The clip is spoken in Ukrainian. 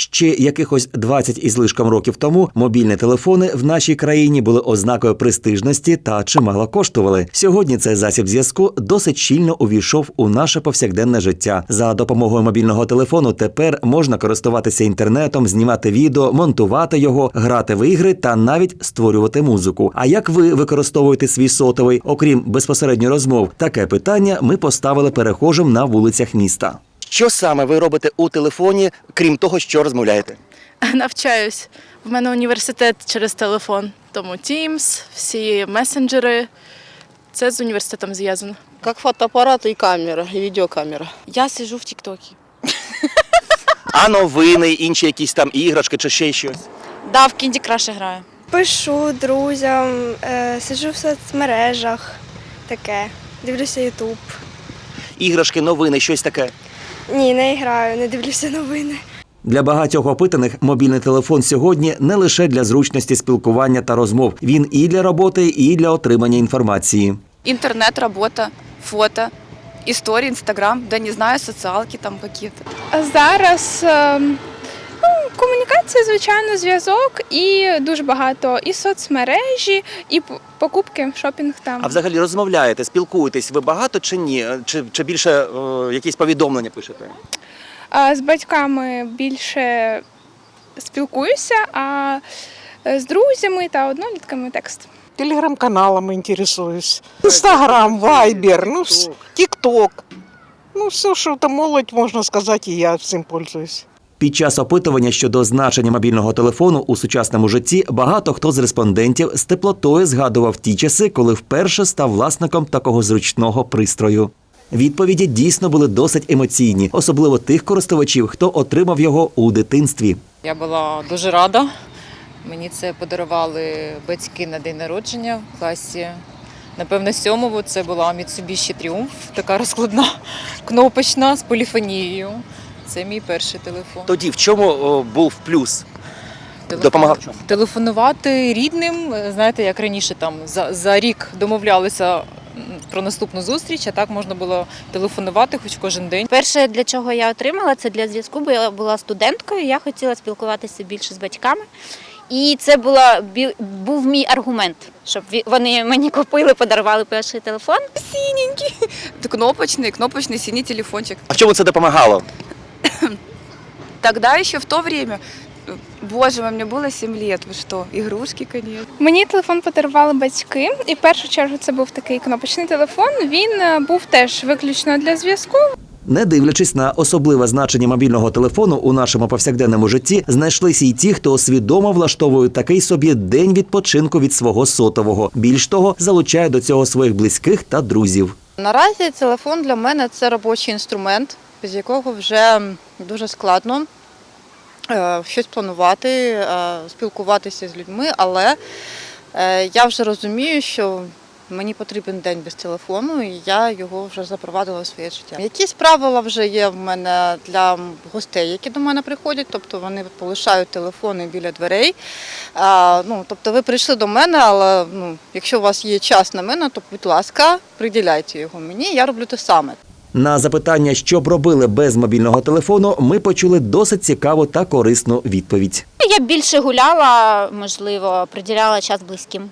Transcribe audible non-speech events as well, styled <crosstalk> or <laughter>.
Ще якихось 20 із лишком років тому мобільні телефони в нашій країні були ознакою престижності та чимало коштували. Сьогодні цей засіб зв'язку досить щільно увійшов у наше повсякденне життя. За допомогою мобільного телефону тепер можна користуватися інтернетом, знімати відео, монтувати його, грати в ігри та навіть створювати музику. А як ви використовуєте свій сотовий, окрім безпосередньо розмов? Таке питання ми поставили перехожим на вулицях міста. Що саме ви робите у телефоні, крім того, що розмовляєте? <laughs> Навчаюсь. В мене університет через телефон. Тому Teams, всі месенджери. Це з університетом зв'язано. Как фотоаппарат и камера, и видеокамера. Я сижу в ТикТоке. <laughs> А новини, інші якісь там іграшки чи ще щось? Да, в Кінді Краш граю. Пишу друзям, е, сиджу в соцмережах, таке. Дивлюся Ютуб. Іграшки, новини, щось таке. Ні, не граю, не дивлюся новини. Для багатьох опитаних мобільний телефон сьогодні не лише для зручності спілкування та розмов. Він і для роботи, і для отримання інформації. Інтернет, робота, фото, історії, інстаграм, де не знаю, соціалки там какие-то. Зараз е, ну, комунікація, звичайно, зв'язок і дуже багато і соцмережі, і покупки, шопінг там. А взагалі розмовляєте, спілкуєтесь ви багато чи ні? Чи, чи більше е, якісь повідомлення пишете? А з батьками більше спілкуюся, а е, з друзями та однолітками текст. Телеграм-каналом интересуюсь. Инстаграм, Вайбер, ну, ТикТок. Ну, все, что там молодь, можно сказать, и я всем пользуюсь. Під час опитування щодо значення мобільного телефону у сучасному житті багато хто з респондентів з теплотою згадував ті часи, коли вперше став власником такого зручного пристрою. Відповіді дійсно були досить емоційні, особливо тих користувачів, хто отримав його у дитинстві. Я була дуже рада. Мені це подарували батьки на день народження в класі. Напевно, сьомого це була Mitsubishi Triumph, така розкладна, <laughs> кнопочна з поліфонією. Це мій перший телефон. Тоді в чому о, був плюс? Телефон- Допомагав в чому? Телефонувати рідним, е, знаєте, як раніше там за, за рік домовлялися м, про наступну зустріч, а так можна було телефонувати хоч кожен день. Перше, для чого я отримала, це для зв'язку, бо я була студенткою, я хотіла спілкуватися більше з батьками. І це була, бі- був мій аргумент, щоб ві- вони мені купили, подарували перший телефон. Это кнопочный, кнопочный синий телефончик. А в чому це допомагало? <coughs> Тогда еще в то время, э, боже мой, мне было 7 лет, вы что, игрушки, конечно. Мені телефон подарували батьки, і в першу чергу це був такий кнопочний телефон. Він е, був теж виключно для зв'язку. Не дивлячись на особливе значення мобільного телефону у нашому повсякденному житті, знайшлися й ті, хто свідомо влаштовує такий собі день відпочинку від свого сотового. Більш того, залучає до цього своїх близьких та друзів. Наразі телефон для мене це робочий інструмент, без якого вже дуже складно е, щось планувати, е, спілкуватися з людьми, але е, я вже розумію, що мені потрібен день без телефону, і я його вже запровадила в своє життя. Якісь правила вже є в мене для гостей, які до мене приходять, тобто вони полишають телефони біля дверей. Ну, тобто ви прийшли до мене, але ну, якщо у вас є час на мене, то будь ласка, приділяйте його мені, я роблю те саме. На запитання, що б робили без мобільного телефону, ми почули досить цікаву та корисну відповідь. Я більше гуляла, можливо, приділяла час близьким.